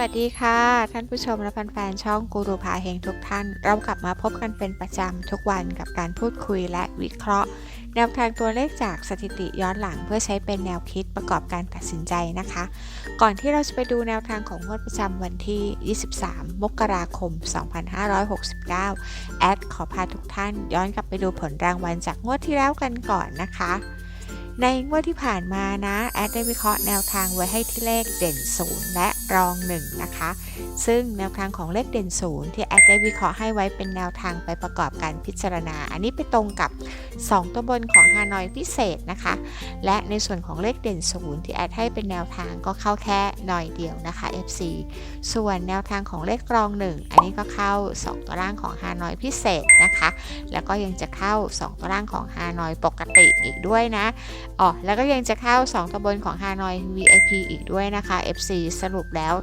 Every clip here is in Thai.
วัสดีค่ะ ท่านผู้ชมและแฟนๆช่องกูรูพาเฮงทุกท่าน เรากลับมาพบกันเป็นประจำทุกวันกับการพูดคุยและวิเคราะห์ แนวทางตัวเลขจากสถิติย้อนหลังเพื่อใช้เป็นแนวคิดประกอบการตัดสินใจนะคะ ก่อนที่เราจะไปดูแนวทางของงวดประจำวันที่ 23 มกราคม 2569 แอดขอพาทุกท่านย้อนกลับไปดูผลรางวัลจากงวดที่แล้วกันก่อนนะคะในงวดที่ผ่านมานะ แอดได้วิเคราะห์แนวทางไว้ให้ที่เลขเด่น 0 และ รอง1นนะคะ ซึ่งแนวทางของเลขเด่น0ที่แอดได้วิเคราะห์ให้ไว้เป็นแนวทางไปประกอบการพิจารณา อันนี้ไปตรงกับ 2 ตัวบนของฮานอยพิเศษนะคะ และในส่วนของเลขเด่น0ที่แอดให้เป็นแนวทางก็เข้าแค่หน่อยเดียวนะคะ FC ส่วนแนวทางของเลขรอง 1 อันนี้ก็เข้า 2 ตัวล่างของฮานอยพิเศษนะคะ แล้วก็ยังจะเข้า 2 ตัวล่างของฮานอยปกติอีกด้วยนะอ๋อแล้วก็ยังจะเข้า 2 ตัวบนของฮานอย VIP อีกด้วยนะคะ FC สรุปแล้ว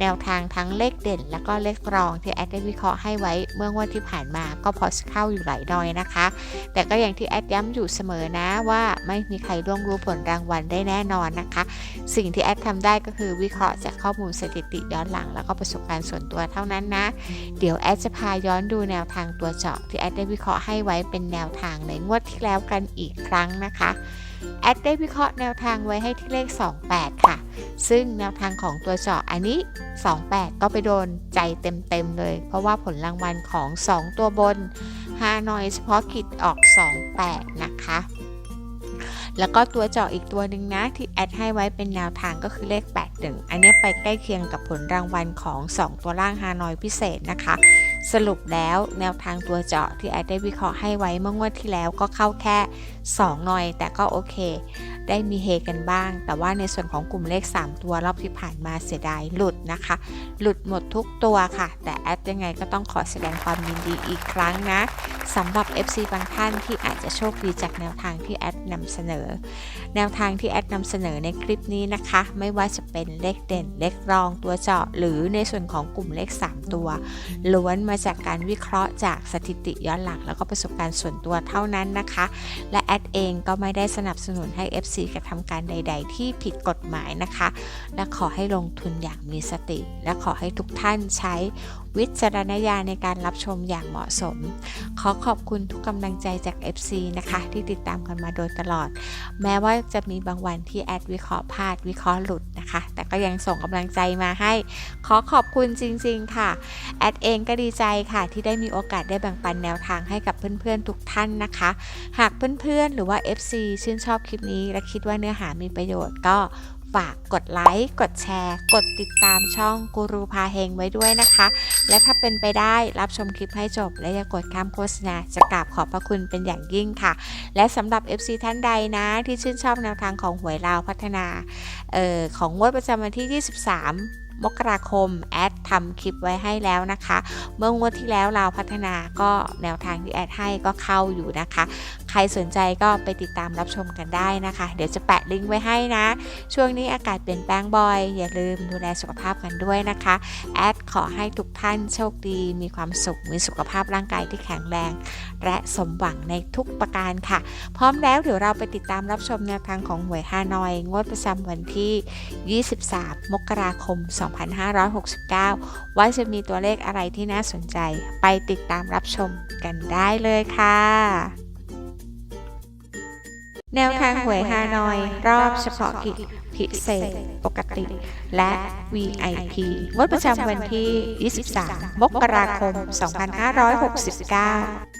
แนวทางทั้งเลขเด่น แล้วก็เลขรองที่แอดได้วิเคราะห์ให้ไว้เมื่องวดที่ผ่านมาก็พอเข้าอยู่หลายดอยนะคะ แต่ก็อย่างที่แอดย้ำอยู่เสมอนะว่าไม่มีใครล่วงรู้ผลรางวัลได้แน่นอนนะคะ สิ่งที่แอดทำได้ก็คือวิเคราะห์จากข้อมูลสถิติย้อนหลัง แล้วก็ประสบการณ์ส่วนตัวเท่านั้นนะ เดี๋ยวแอดจะพาย้อนดูแนวทางตัวเจาะที่แอดได้วิเคราะห์ให้ไว้เป็นแนวทางในงวดที่แล้วกันอีกครั้งนะคะ แอดได้วิเคราะห์แนวทางไว้ให้ที่เลข 28 ค่ะ ซึ่งแนวทางของตัวเจาะอันนี้ 28 ก็ไปโดนใจเต็มๆเลย เพราะว่าผลรางวัลของ 2 ตัวบนฮานอยเฉพาะกิจออก 28 นะคะ แล้วก็ตัวเจาะอีกตัวหนึ่งนะที่แอดให้ไว้เป็นแนวทางก็คือเลข 81 อันนี้ไปใกล้เคียงกับผลรางวัลของ 2 ตัวล่างฮานอยพิเศษนะคะ สรุปแล้วแนวทางตัวเจาะที่แอดได้วิเคราะห์ให้ไว้เมื่องวดที่แล้วก็เข้าแค่ 2 หน่อย แต่ก็โอเค ได้มีเฮกันบ้าง แต่ว่าในส่วนของกลุ่มเลข 3 ตัวรอบที่ผ่านมาเสียดายหลุดนะคะ หลุดหมดทุกตัวค่ะ แต่แอดยังไงก็ต้องขอแสดงความยินดีอีกครั้งนะสำหรับ FC บางท่านที่อาจจะโชคดีจากแนวทางที่แอดนำเสนอ แนวทางที่แอดนำเสนอในคลิปนี้นะคะ ไม่ว่าจะเป็นเลขเด่นเลขรองตัวเจาะ หรือในส่วนของกลุ่มเลข 3 ตัวล้วนมาจากการวิเคราะห์จากสถิติย้อนหลัง แล้วก็ประสบการณ์ส่วนตัวเท่านั้นนะคะ และแอดเองก็ไม่ได้สนับสนุนให้ FC กระทำการใด ๆ ที่ผิดกฎหมายนะคะ และขอให้ลงทุนอย่างมีสติ และขอให้ทุกท่านใช้วิจารณญาณในการรับชมอย่างเหมาะสม ขอขอบคุณทุกกำลังใจจาก FC นะคะ ที่ติดตามกันมาโดยตลอด แม้ว่าจะมีบางวันที่แอดวิเคราะห์พลาดวิเคราะห์หลุด ก็ยังส่งกำลังใจมาให้ ขอขอบคุณจริง ๆ ค่ะ แอดเองก็ดีใจค่ะ ที่ได้มีโอกาสได้แบ่งปันแนวทางให้กับเพื่อนๆทุกท่านนะคะ หากเพื่อนๆหรือว่า FC ชื่นชอบคลิปนี้ และคิดว่าเนื้อหามีประโยชน์ก็ ฝากกดไลค์ กดแชร์ กดติดตามช่องกูรูพาเฮงไว้ด้วยนะคะ และถ้าเป็นไปได้รับชมคลิปให้จบ และอย่ากดข้ามโฆษณาจะกราบขอบพระคุณเป็นอย่างยิ่งค่ะ และสำหรับ FC ท่านใดนะที่ชื่นชอบแนวทางของหวยลาวพัฒนาออของงวดประจำวันที่ 23 มกราคม แอดทำคลิปไว้ให้แล้วนะคะ เมื่องวดที่แล้วลาพัฒนาก็แนวทางที่แอดให้ก็เข้าอยู่นะคะ ใครสนใจก็ไปติดตามรับชมกันได้นะคะ เดี๋ยวจะแปะลิงก์ไว้ให้นะ ช่วงนี้อากาศเปลี่ยนแปลงบ่อย อย่าลืมดูแลสุขภาพกันด้วยนะคะ แอดขอให้ทุกท่านโชคดี มีความสุข มีสุขภาพร่างกายที่แข็งแรง และสมหวังในทุกประการค่ะ พร้อมแล้วเดี๋ยวเราไปติดตามรับชมแนวทางของหวยฮานอย งวดประจำวันที่ 23 มกราคม 2 2569 ว่าจะมีตัวเลขอะไรที่น่าสนใจ ไปติดตามรับชมกันได้เลยค่ะ แนวทางหวยฮานอย รอบเฉพาะกิจพิเศษปกติ และ VIP งวดประจำวันที่ 23 มกราคม 2569